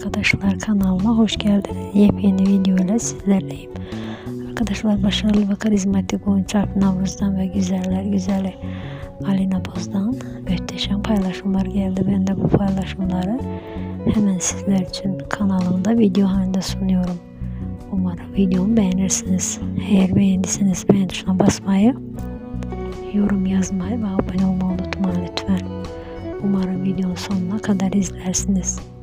arkadaşlar kanalıma hoş geldiniz. Yepyeni video ile sizlerleyim. Arkadaşlar başarılı ve karizmatik oyuncu Alp Navruz'dan ve güzeller güzeli Alina Boz'dan muhteşem paylaşımlar geldi. Ben de bu paylaşımları hemen sizler için kanalımda video halinde sunuyorum. Umarım videomu beğenirsiniz. Eğer beğendiyseniz beğen tuşuna basmayı, yorum yazmayı ve abone olmayı unutmayın lütfen. Umarım videonun sonuna kadar izlersiniz.